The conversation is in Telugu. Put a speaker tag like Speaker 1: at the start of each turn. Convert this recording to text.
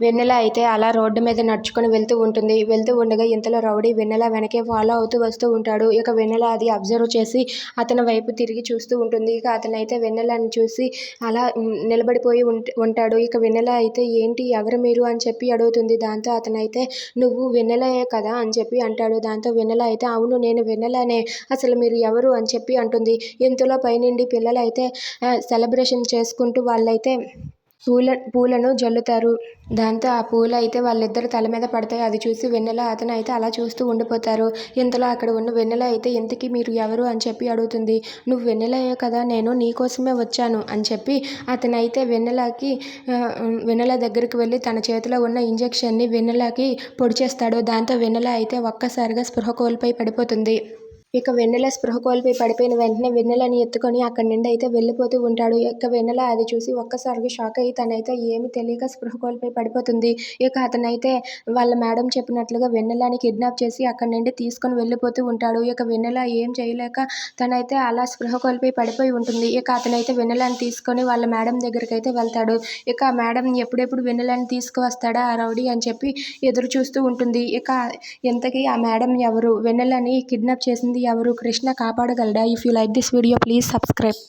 Speaker 1: వెన్నెల అయితే అలా రోడ్డు మీద నడుచుకొని వెళ్తూ ఉంటుంది. వెళ్తూ ఉండగా ఇంతలో రౌడీ వెన్నెల వెనకే ఫాలో అవుతూ వస్తూ ఉంటాడు. ఇక వెన్నెల అది అబ్జర్వ్ చేసి అతని వైపు తిరిగి చూస్తూ ఉంటుంది. ఇక అతనైతే వెన్నెలని చూసి అలా నిలబడిపోయి ఉంటాడు. ఇక వెన్నెల అయితే ఏంటి ఎవరు మీరు? అని చెప్పి అడుగుతుంది. దాంతో అతనైతే నువ్వు వెన్నెలయే కదా? అని చెప్పి అంటాడు. దాంతో వెన్నెల అయితే అవును నేను వెన్నెలనే. అసలు మీరు ఎవరు? అని చెప్పి అంటుంది. ఇంతలో పైనుండి పిల్లలైతే సెలబ్రేషన్ చేసుకుంటూ వాళ్ళైతే పూల పూలను జల్లుతారు. దాంతో ఆ పూలు అయితే వాళ్ళిద్దరు తల మీద పడతాయి. అది చూసి వెన్నెల అతను అయితే అలా చూస్తూ ఉండిపోతారు. ఇంతలో అక్కడ ఉన్న వెన్నెల అయితే ఇంతకీ మీరు ఎవరు? అని చెప్పి అడుగుతుంది. నువ్వు వెన్నెలయే కదా నేను నీకోసమే వచ్చాను అని చెప్పి అతనైతే వెన్నెలకి వెన్నెల దగ్గరికి వెళ్ళి తన చేతిలో ఉన్న ఇంజెక్షన్ని వెన్నెలకి పొడిచేస్తాడు. దాంతో వెన్నెల అయితే ఒక్కసారిగా స్పృహ కోల్పోయి పడిపోతుంది. ఇక వెన్నెల స్పృహ కోల్పోయి పడిపోయిన వెంటనే వెన్నెలని ఎత్తుకొని అక్కడి నుండి అయితే వెళ్ళిపోతూ ఉంటాడు. ఇక వెన్నెల అది చూసి ఒక్కసారిగా షాక్ అయ్యి తనైతే ఏమి తెలియక స్పృహ కోల్పోయి పడిపోతుంది. ఇక అతనైతే వాళ్ళ మేడం చెప్పినట్లుగా వెన్నెలని కిడ్నాప్ చేసి అక్కడి నుండి తీసుకొని వెళ్ళిపోతూ ఉంటాడు. ఇక వెన్నెల ఏం చేయలేక తనైతే అలా స్పృహ కోల్పోయి పడిపోయి ఉంటుంది. ఇక అతనైతే వెన్నెలని తీసుకొని వాళ్ళ మేడం దగ్గరికి అయితే వెళ్తాడు. ఇక ఆ మేడం ఎప్పుడెప్పుడు వెన్నెలని తీసుకువస్తాడా ఆ రౌడీ అని చెప్పి ఎదురు చూస్తూ ఉంటుంది. ఇక ఇంతకీ ఆ మేడం ఎవరు? వెన్నెలని కిడ్నాప్ చేసింది ఎవరు Krishna కాపాడగలడా? If you like this video please subscribe